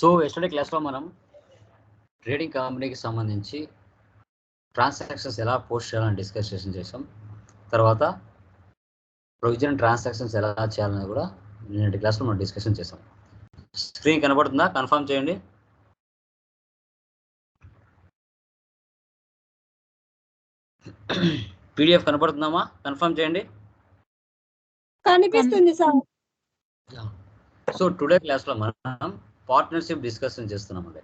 So yesterday క్లాస్లో మనం trading కంపెనీకి సంబంధించి ట్రాన్సాక్షన్స్ ఎలా పోస్ట్ చేయాలని డిస్కషన్ చేసాం తర్వాత ప్రొవిజన్ ట్రాన్సాక్షన్స్ ఎలా చేయాలని కూడా నిన్నటి క్లాస్లో మనం డిస్కషన్ చేసాం. స్క్రీన్ కనబడుతుందా? కన్ఫర్మ్ చేయండి. పీడిఎఫ్ కనబడుతుందామా కన్ఫర్మ్ చేయండి. కనిపిస్తుంది సార్. సో టుడే క్లాస్లో మనం పార్ట్నర్షిప్ డిస్కషన్ చేస్తున్నామండి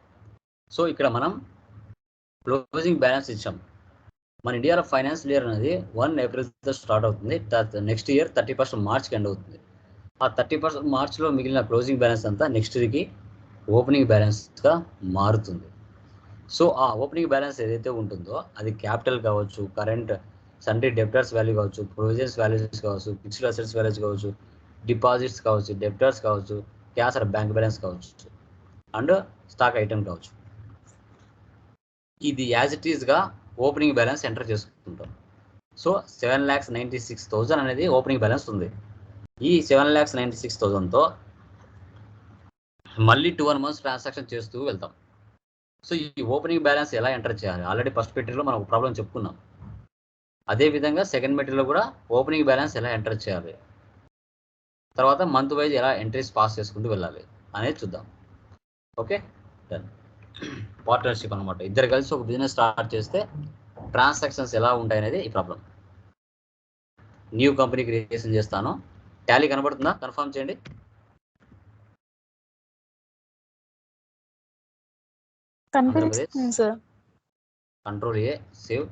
సో ఇక్కడ మనం క్లోజింగ్ బ్యాలెన్స్ ఇచ్చాం. మన ఇండియాలో ఫైనాన్స్ ఇయర్ అనేది వన్ ఏప్రిల్తో స్టార్ట్ అవుతుంది. నెక్స్ట్ ఇయర్ థర్టీ పర్సెంట్ మార్చ్కి ఎండ్ అవుతుంది. ఆ థర్టీ పర్సెంట్ మార్చ్లో మిగిలిన క్లోజింగ్ బ్యాలెన్స్ అంతా నెక్స్ట్ ఇయర్కి ఓపెనింగ్ బ్యాలెన్స్గా మారుతుంది. సో ఆ ఓపెనింగ్ బ్యాలెన్స్ ఏదైతే ఉంటుందో అది క్యాపిటల్ కావచ్చు కరెంట్ సండే డెప్టర్స్ వాల్యూ కావచ్చు ప్రొవిజన్స్ వాల్యూస్ కావచ్చు ఫిక్స్డ్ అసెట్స్ వాల్యూస్ కావచ్చు డిపాజిట్స్ కావచ్చు డెప్టర్స్ కావచ్చు క్యాష్ ఆర్ బ్యాంక్ బ్యాలెన్స్ కావచ్చు. అండ్ స్టాక్ ఐటమ్ కావచ్చు. ఇది యాజ్ ఇట్ ఈస్గా ఓపెనింగ్ బ్యాలెన్స్ ఎంటర్ చేసుకుంటాం. So seven lakhs ninety six thousand అనేది ఓపెనింగ్ బ్యాలెన్స్ ఉంది. ఈ సెవెన్ ల్యాక్స్ నైంటీ సిక్స్ థౌజండ్తో మళ్ళీ టూ వన్ మంత్స్ ట్రాన్సాక్షన్ చేస్తూ వెళ్తాం. సో ఈ ఓపెనింగ్ బ్యాలెన్స్ ఎలా ఎంటర్ చేయాలి? ఆల్రెడీ ఫస్ట్ మెటీరియల్లో మనం ఒక ప్రాబ్లం చెప్పుకున్నాం. అదే విధంగా సెకండ్ మెటీరియల్లో కూడా ఓపెనింగ్ బ్యాలెన్స్ ఎలా ఎంటర్ చేయాలి? తర్వాత మంత్ వైజ్ ఎలా ఎంట్రీస్ పాస్ చేసుకుంటూ వెళ్ళాలి అనేది చూద్దాం. ఓకే డన్ పార్ట్నర్షిప్ అనమాట ఇద్దరు కలిసి ఒక బిజినెస్ స్టార్ట్ చేస్తే ట్రాన్సాక్షన్స్ ఎలా ఉంటాయి అనేది ఈ ప్రాబ్లం న్యూ కంపెనీ క్రియేషన్ చేస్తాను. టాలీ కనబడుతుందా? కన్ఫర్మ్ చేయండి. Control A save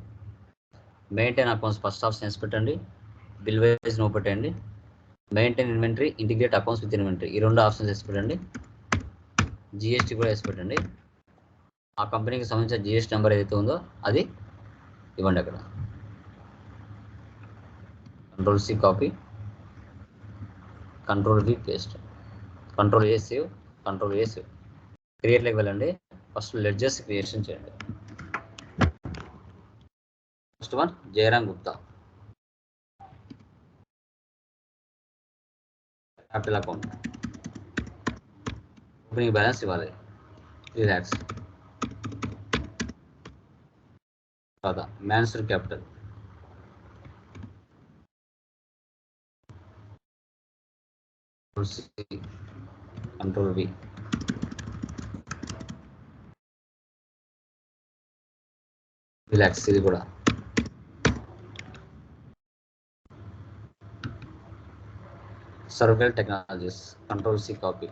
maintain accounts first option పెట్టండి. బిల్ వైజ్ నో పెట్టండి. Maintain inventory integrate accounts with inventory ఈ రెండు ఆప్షన్స్ వేసి పెట్టండి. జిఎస్టీ కూడా వేసి పెట్టండి. ఆ కంపెనీకి సంబంధించిన జిఎస్టీ నెంబర్ ఏదైతే ఉందో అది ఇవ్వండి అక్కడ. Control C copy control V paste control A save control A save క్రియేట్లోకి వెళ్ళండి. ఫస్ట్ లెడ్జెస్ క్రియేషన్ చేయండి. First one Jayaram Gupta capital account opening balance ఇవ్వాలి త్రీ ల్యాక్స్ తర్వాత మ్యాన్సర్ క్యాపిటల్ కంట్రోల్ వి రిలాక్స్ ఇది కూడా సర్వెల్ technologies control C copy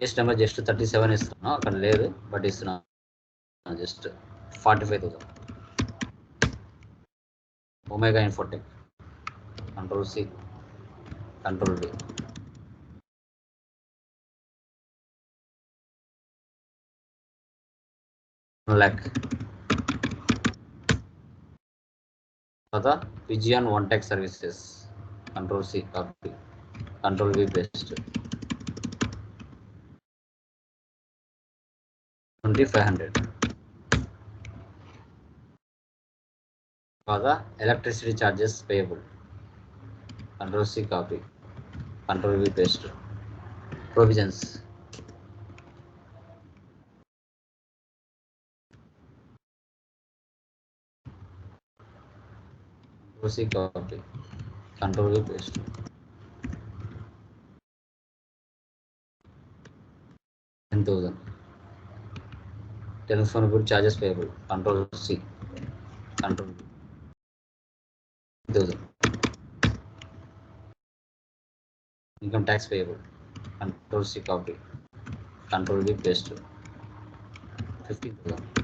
page number just thirty seven ఇస్తున్నాను అక్కడ లేదు బట్ ఇస్తున్నాను just forty five thousand Omega Infotech control C control D lakh తర్వాత vision one tech services control C copy control V paste twenty five hundred తర్వాత electricity charges payable control C copy control V paste provisions control C copy. Control V paste. Ten thousand. Telephone bill charges payable control C control thousand income tax payable control C copy control V paste fifteen thousand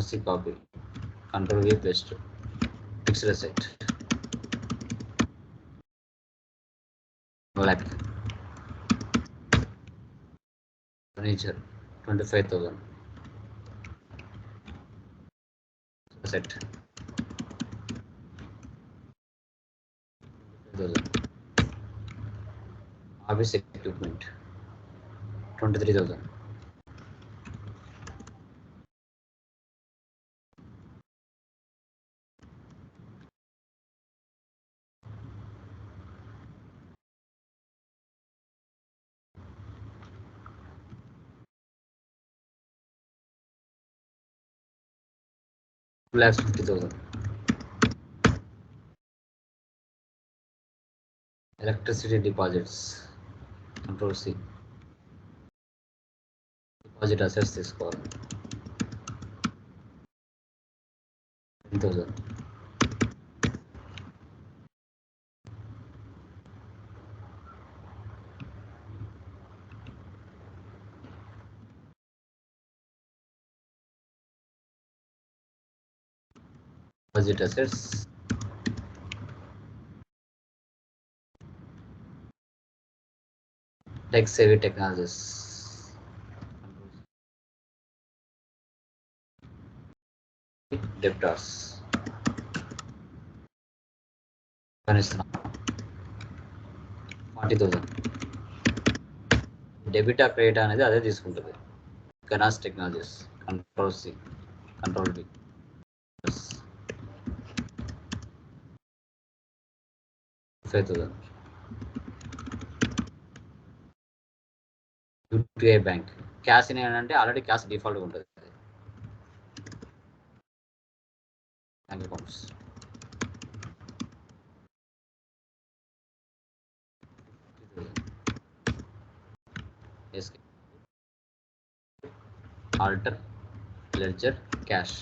C copy, control V paste, fixed asset, lab furniture 25000 set 2000 office equipment 23000 fifty thousand. Electricity deposits. Control C. Deposit assess this call. Ten thousand. Deposit assets. Tech savvy technologies. Debtors. కనిస్తున్నాం forty thousand debit ఆ credit అనేది అదే తీసుకుంటుంది. Gana's technologies control C control B five thousand UPI bank cash in అంటే already cash డిఫాల్ట్గా ఉంటుంది. Bank accounts alter ledger cash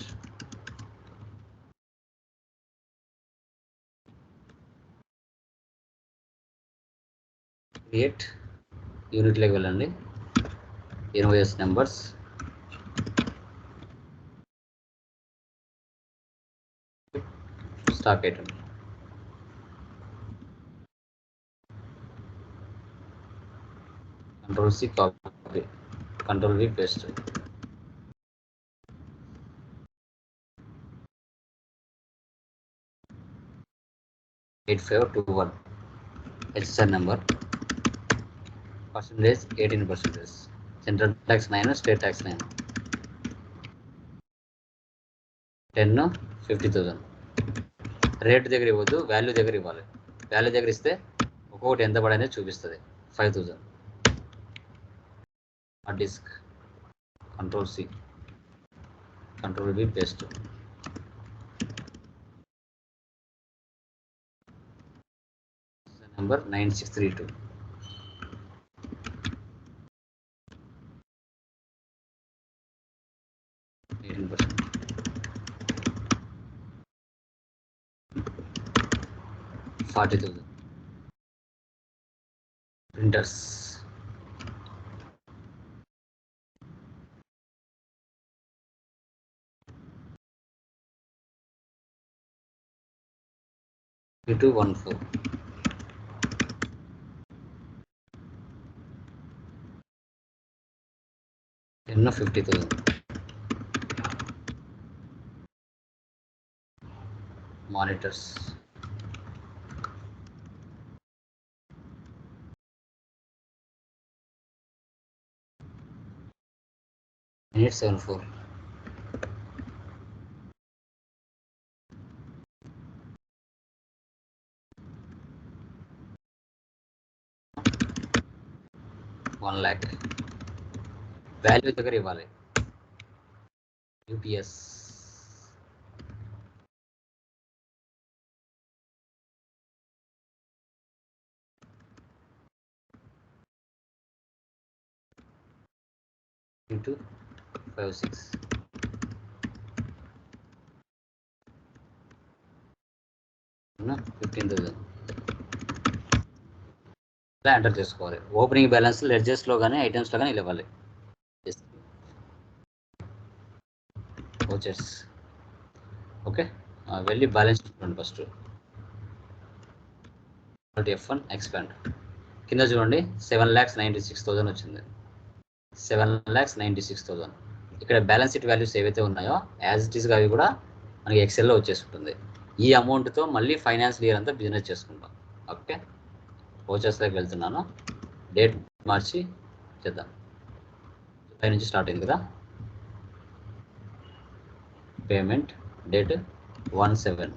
create యూనిట్లోకి వెళ్ళండి invoice numbers stock item control C copy control V paste eight five two one HSR number percentage eighteen percentage central tax nine state tax nine ten fifty thousand rate దగ్గర ఇవ్వద్దు value దగ్గర ఇవ్వాలి. Value దగ్గర ఇస్తే ఒక్కొక్కటి ఎంత పడనే చూపిస్తుంది. Five thousand hard disk control C control B paste number nine six three two eighteen percent forty thousand printers two one four ten fifty thousand monitors eight seven four one lakh value దగ్గర ఇవ్వాలి into 5 6 fifteen thousand ఇలా enter చేసుకోవాలి. Opening balance లెడ్జెస్లో కానీ ఐటమ్స్లో కానీ ఇవ్వాలి. Vouchers okay వెళ్ళి బ్యాలెన్స్ చూడండి ఫస్ట్ ఎఫ్ వన్ ఎక్స్పాండ్ కింద చూడండి seven lakhs ninety six thousand వచ్చింది. Seven lakhs ninety six thousand ఇక్కడ బ్యాలెన్స్ షీట్ వాల్యూస్ ఏవైతే ఉన్నాయో యాజ్ ఇట్ ఈస్గా అవి కూడా మనకి ఎక్సెల్లో వచ్చేసుకుంటుంది. ఈ అమౌంట్తో మళ్ళీ ఫైనాన్స్ ఇయర్ అంతా బిజినెస్ చేసుకుంటాం. ఓకే ఓచర్స్లోకి వెళ్తున్నాను. డేట్ మార్చి చేద్దాం. జూలై నుంచి స్టార్ట్ అయింది కదా? Payment date one seven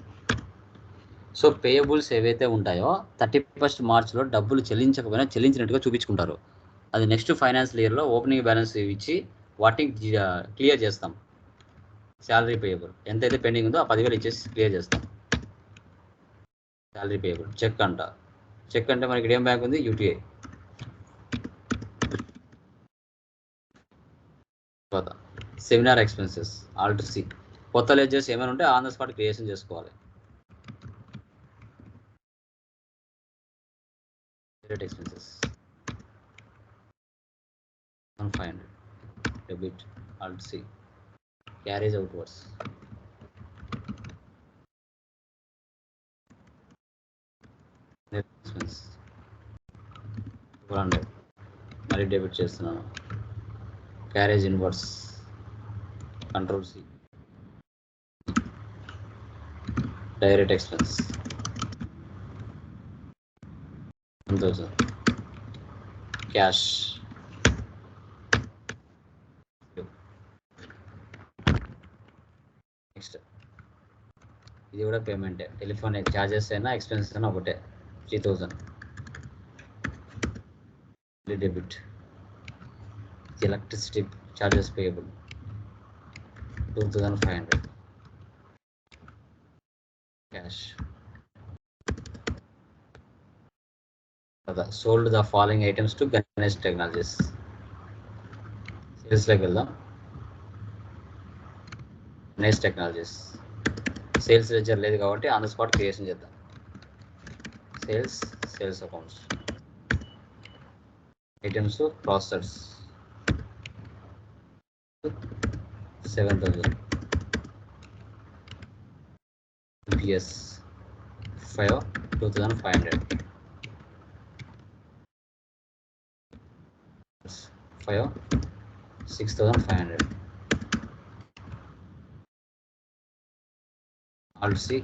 so payables ఏవైతే ఉంటాయో థర్టీ ఫస్ట్ మార్చ్లో డబ్బులు చెల్లించకపోయినా చెల్లించినట్టుగా చూపించుకుంటారు. అది నెక్స్ట్ ఫైనాన్స్ ఇయర్లో ఓపెనింగ్ బ్యాలెన్స్ ఇచ్చి వాటిని క్లియర్ చేస్తాం. శాలరీ పేయబుల్ ఎంతైతే పెండింగ్ ఉందో ఆ పదివేలు ఇచ్చేసి క్లియర్ చేస్తాం. శాలరీ పేయబుల్ చెక్ అంట. చెక్ అంటే మనకి ఏం బ్యాంక్ ఉంది? యూటీఐ తర్వాత seminar expenses all to C కొత్త లెడ్జర్స్ ఏమైనా ఉంటే ఆన్ ద స్పాట్ క్రియేషన్ చేసుకోవాలి. Expenses one five hundred debit all to C carriage outwards expense two hundred మళ్ళీ డెబిట్ చేస్తున్నాను. Carriage inwards control C direct expense one thousand cash next ఇది కూడా పేమెంటే telephone charges అయినా expenses అయినా ఒకటే. Three thousand debit electricity charges payable two thousand five hundred cash sold the following items to Ganesh technologies సేల్స్లోకి వెళ్దాం Ganesh technologies sales ledger లేదు కాబట్టి on the spot creation చేద్దాం. Sales sales accounts items processors seven thousand PS five two thousand five hundred five six thousand five hundred all C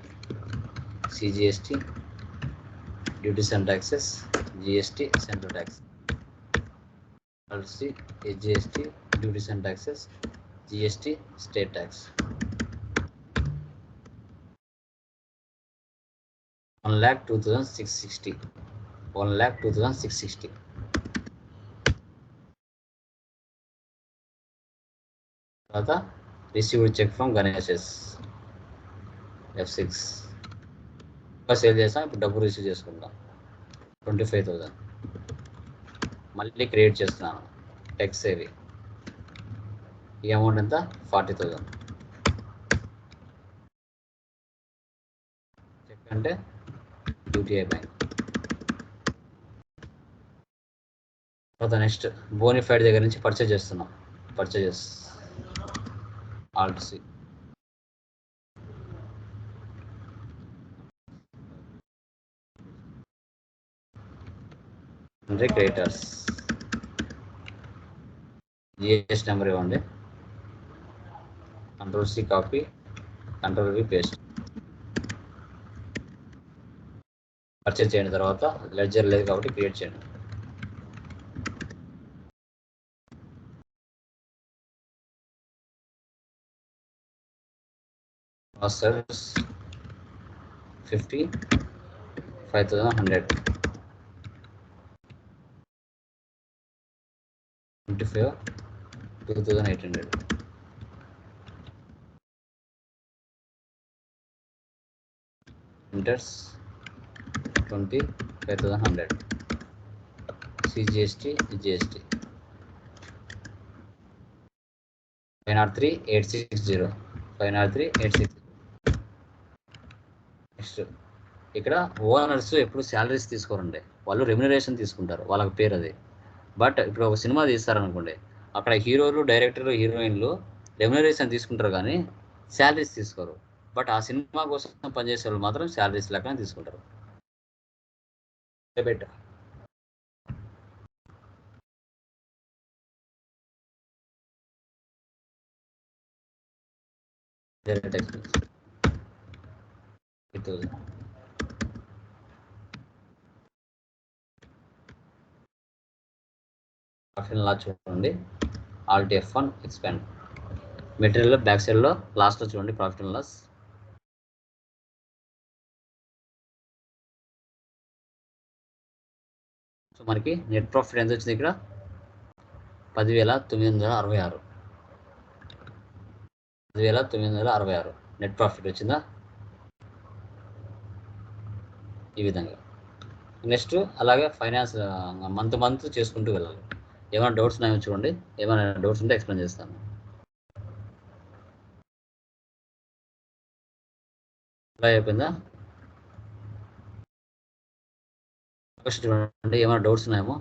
CGST duties and taxes GST central tax all C SGST duties and taxes GST state tax one lakh two thousand six sixty one lakh two thousand six sixty తర్వాత received check from Ganeshes F six ఇంకా sale చేస్తాం ఇప్పుడు డబ్బు receive చేసుకుందాం twenty five thousand మళ్ళీ create చేస్తున్నాను. Tech savvy ఈ amount ఎంత? ఫార్టీ థౌజండ్ చెక్ అంటే యూటీఐ బ్యాంక్ తర్వాత నెక్స్ట్ బోనిఫైడ్ దగ్గర నుంచి పర్చేజ్ చేస్తున్నాం. పర్చేజెస్ ఆల్ట్ అంటే క్రియేటర్స్ జిఎస్ నెంబర్ ఇవ్వండి. Control C copy control V paste purchase చేయండి తర్వాత లెడ్జర్ లేదు కాబట్టి క్రియేట్ చేయండి. Fifty five thousand hundred twenty five two thousand eight hundred ఇంటర్స్ twenty five thousand hundred CGST GST five not three eight six zero five not three eight six next ఇక్కడ owners ఎప్పుడు salaries తీసుకోరండి. వాళ్ళు remuneration తీసుకుంటారు. వాళ్ళకి పేరు అది. But ఇప్పుడు ఒక సినిమా తీస్తారనుకోండి అక్కడ హీరోలు డైరెక్టర్లు హీరోయిన్లు రెమ్యునరేషన్ తీసుకుంటారు కానీ శాలరీస్ తీసుకోరు. బట్ ఆ సినిమా కోసం పనిచేసే వాళ్ళు మాత్రం శాలరీస్ లెక్కనే తీసుకుంటారు. డైరెక్ట్ ఎక్స్పెన్స్ ఆప్షన్ థౌసండ్ చూడండి. Alt F one expand material back సైడ్లో లాస్ట్లో చూడండి ప్రాఫిట్ అండ్ లాస్ సో మనకి నెట్ ప్రాఫిట్ ఎంత వచ్చింది ఇక్కడ? పదివేల తొమ్మిది వందల అరవై ఆరు. పదివేల తొమ్మిది వందల అరవై ఆరు. నెట్ ప్రాఫిట్ వచ్చిందా? ఈ విధంగా. నెక్స్ట్ అలాగే ఫైనాన్స్ మంత్ మంత్ చేసుకుంటూ వెళ్ళాలి. ఏమైనా డౌట్స్ ఉన్నాయో చూడండి. ఏమైనా డౌట్స్ ఉంటే ఎక్స్ప్లెయిన్ చేస్తాను. అయిపోయిందా? ఫస్ట్ చూడండి. ఏమైనా డౌట్స్ ఉన్నాయేమో?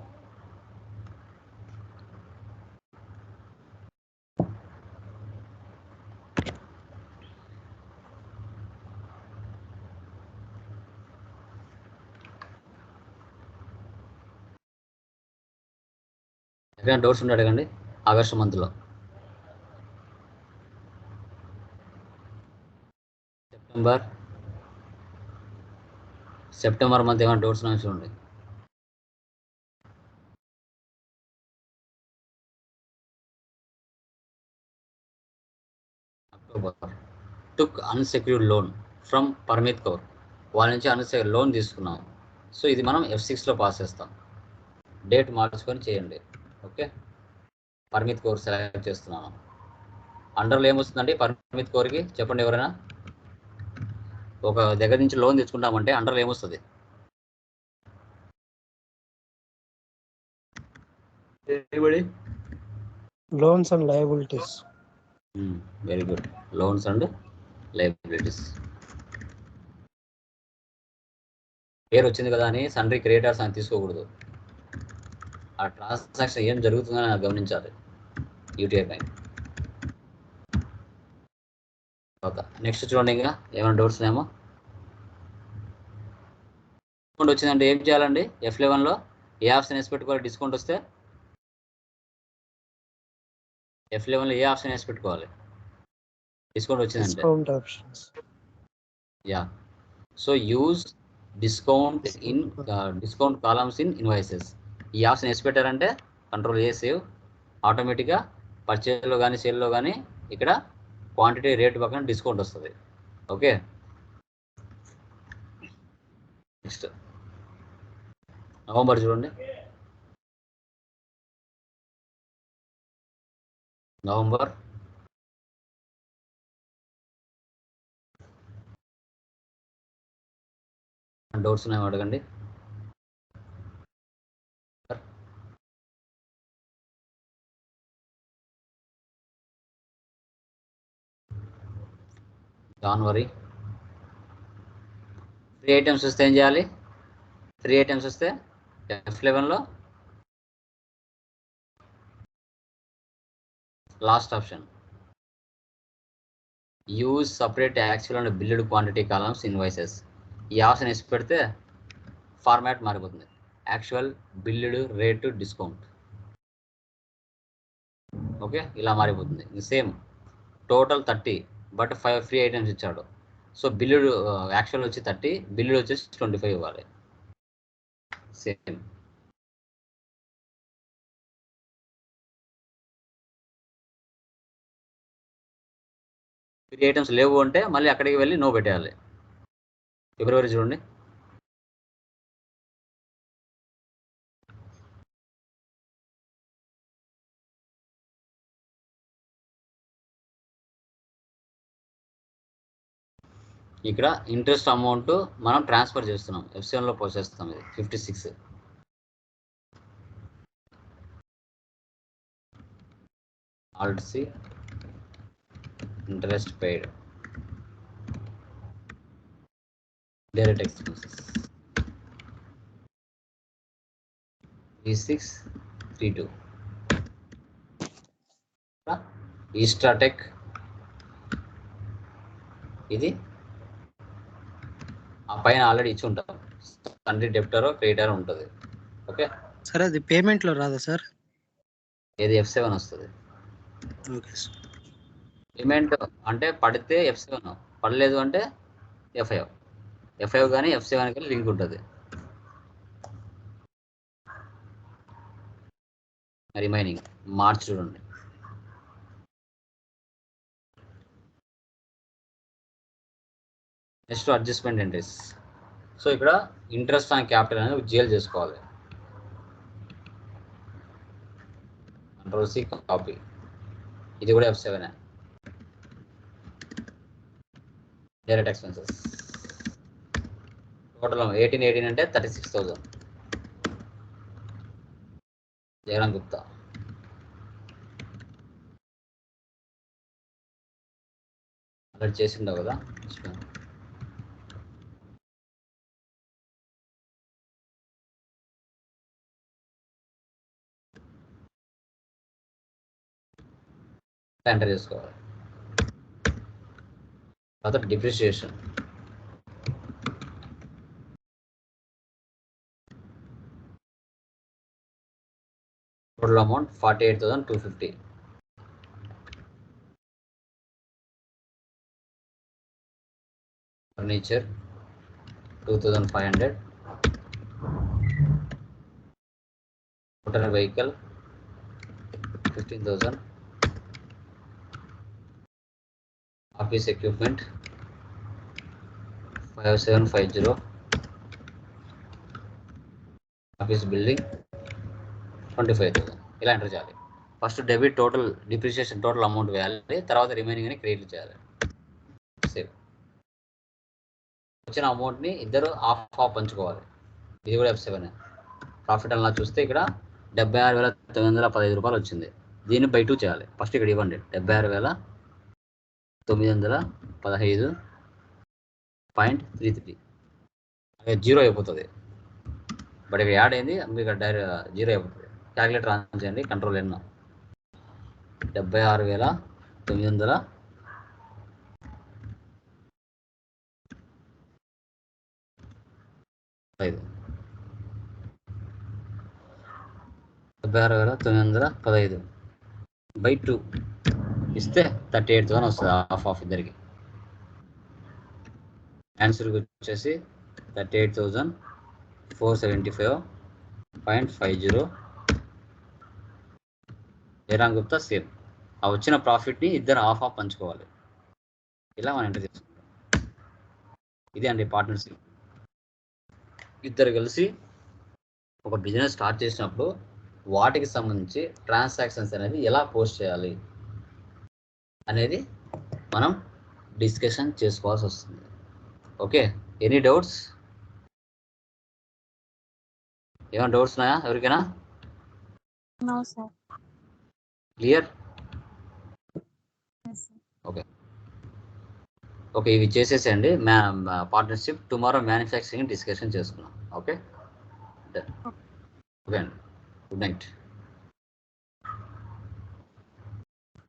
ఎక్కడైనా డౌట్స్ ఉంటే అడగండి. ఆగస్టు మంత్లో సెప్టెంబర్ సెప్టెంబర్ మంత్ ఏమైనా డౌట్స్ ఉన్నాయో చూడండి. October took unsecured loan from Parmit Kaur వాళ్ళ నుంచి అన్సెక్యూర్ లోన్ తీసుకున్నాం. సో ఇది మనం ఎఫ్ సిక్స్లో పాస్ చేస్తాం. డేట్ మార్చుకొని చేయండి. ఓకే. పర్మిత్ కోర్ సెలెక్ట్ చేస్తున్నాను. అండర్లో ఏమొస్తుందండి? పర్మిత్ కోర్కి చెప్పండి ఎవరైనా. ఒక దగ్గర నుంచి లోన్ తెచ్చుకుంటామంటే అండర్లో ఏమొస్తుంది? Loans and liabilities. Very good loans and liabilities పేరు వచ్చింది కదా అని సండ్రీ క్రియేటర్స్ అని తీసుకోకూడదు. ఆ ట్రాన్సాక్షన్ ఏం జరుగుతుందని గమనించాలి. యూటీఐ పైన తర్వాత నెక్స్ట్ చూడండి ఇంకా ఏమైనా డౌట్స్ ఉన్నాయేమో? డిస్కౌంట్ వచ్చిందంటే ఏం చేయాలండి? ఎఫ్ లెవెన్లో ఏ ఆప్షన్ వేసి పెట్టుకోవాలి? డిస్కౌంట్ వస్తే? ఎఫ్ లెవెన్లో ఏ ఆప్షన్ వేసి పెట్టుకోవాలి? డిస్కౌంట్ వచ్చిందంటే. Yeah so use discount in discount columns in invoices ఈ ఆప్షన్ వేసి పెట్టారంటే కంట్రోల్ ఏ సేవ్ ఆటోమేటిక్గా పర్చేజ్లో కానీ సేల్లో కానీ ఇక్కడ క్వాంటిటీ రేట్ పక్కన డిస్కౌంట్ వస్తుంది. ఓకే నెక్స్ట్ నవంబర్ చూడండి. నవంబర్ డౌట్స్ ఉన్నాయో అడగండి. జాన్వరి ఫ్రీ ఐటమ్స్ వస్తే ఏం చేయాలి? త్రీ ఐటమ్స్ వస్తే F లెవెన్లో last option use separate actual and billed quantity columns invoices ఈ ఆప్షన్ వేసి పెడితే ఫార్మాట్ మారిపోతుంది. Actual billed rate discount okay ఇలా మారిపోతుంది. Same total thirty but five free items ఇచ్చాడు. సో బిల్లుడు యాక్చువల్ వచ్చి థర్టీ బిల్లుడు వచ్చేసి ట్వంటీ ఫైవ్ ఇవ్వాలి. సేమ్. ఫ్రీ ఐటమ్స్ లేవు అంటే మళ్ళీ అక్కడికి వెళ్ళి నో పెట్టేయాలి. ఫిబ్రవరి చూడండి. ఇక్కడ ఇంట్రెస్ట్ అమౌంట్ మనం ట్రాన్స్ఫర్ చేస్తున్నాం. ఎఫ్సిఎన్లో పోసేస్తాం ఇది. Fifty six alt C interest paid direct expenses three six three two ఈస్ట్రాటెక్ ఇది ఆ పైన ఆల్రెడీ ఇచ్చి ఉంటాం. తండ్రి డెప్టరో క్రెడిటారో ఉంటుంది. ఓకే సార్ అది పేమెంట్లో రాదా సార్ ఏది ఎఫ్ సెవెన్ వస్తుంది. ఓకే సార్ పేమెంట్ అంటే పడితే ఎఫ్ సెవెన్ పడలేదు అంటే ఎఫ్ఐ ఎఫ్ఐ కానీ ఎఫ్ సెవెన్ కానీ లింక్ ఉంటుంది. రిమైనింగ్ మార్చ్ చూడండి. నెక్స్ట్ అడ్జస్ట్మెంట్ ఇంట్రెస్ట్ సో ఇక్కడ ఇంట్రెస్ట్ ఆన్ క్యాపిటల్ అనేది జీఎల్ చేసుకోవాలి. కంట్రోల్ సి కాపీ ఇది కూడా F seven direct expenses total eighteen eighteen అంటే thirty six thousand Jayaram Gupta. Alert చేసిండవు కదా? ఎంటర్ చేసుకోవాలి తర్వాత depreciation total amount forty eight thousand two fifty furniture two thousand five hundred motor vehicle fifteen thousand office equipment five seven five zero office building twenty five thousand ఇలా enter చేయాలి. First debit total depreciation total amount వేయాలి. తర్వాత remaining అని create చేయాలి. Save వచ్చిన అమౌంట్ని ఇద్దరు half half పంచుకోవాలి. ఇది కూడా ఎఫ్ సెవెన్ ప్రాఫిట్ అలా చూస్తే ఇక్కడ డెబ్బై ఆరు వేల తొమ్మిది వందల పదహైదు రూపాయలు వచ్చింది. దీన్ని బై టూ చేయాలి. ఫస్ట్ ఇక్కడ ఇవ్వండి. డెబ్బై ఆరు వేల తొమ్మిది వందల పదహైదు పాయింట్ త్రీ త్రీ. అదే జీరో అయిపోతుంది. బట్ ఇక్కడ యాడ్ అయింది మీకు ఇక్కడ డైరెక్ట్ జీరో అయిపోతుంది. క్యాలిక్యులేటర్ ఆన్ చేయండి కంట్రోల్ ఎన్నో డెబ్బై ఆరు వేల తొమ్మిది వందల ఐదు డెబ్బై ఆరు వేల తొమ్మిది వందల పదహైదు. By two. ఇస్తే థర్టీ ఎయిట్ థౌసండ్ వస్తుంది హాఫ్ ఆఫ్ ఇద్దరికి. ఆన్సర్కి వచ్చేసి thirty eight thousand four seventy five point five zero. Jayaram Gupta same. ఆ వచ్చిన ప్రాఫిట్ని ఇద్దరు హాఫ్ ఆఫ్ పంచుకోవాలి. ఇలా మనం ఎంటర్ చేసుకుంటాం ఇది అండి పార్ట్నర్షిప్ ఇద్దరు కలిసి ఒక బిజినెస్ స్టార్ట్ చేసినప్పుడు వాటికి సంబంధించి ట్రాన్సాక్షన్స్ అనేది ఎలా పోస్ట్ చేయాలి? అనేది మనం డిస్కషన్ చేసుకోవాల్సి వస్తుంది. Okay any doubts? ఏమైనా డౌట్స్ ఉన్నాయా? ఎవరికైనా? క్లియర్? ఓకే. ఇవి చేసేసేయండి. మ్యా పార్ట్నర్షిప్ టుమారో మ్యానుఫ్యాక్చరింగ్ డిస్కషన్ చేసుకున్నాం ఓకే? ఓకే. అండి. Good night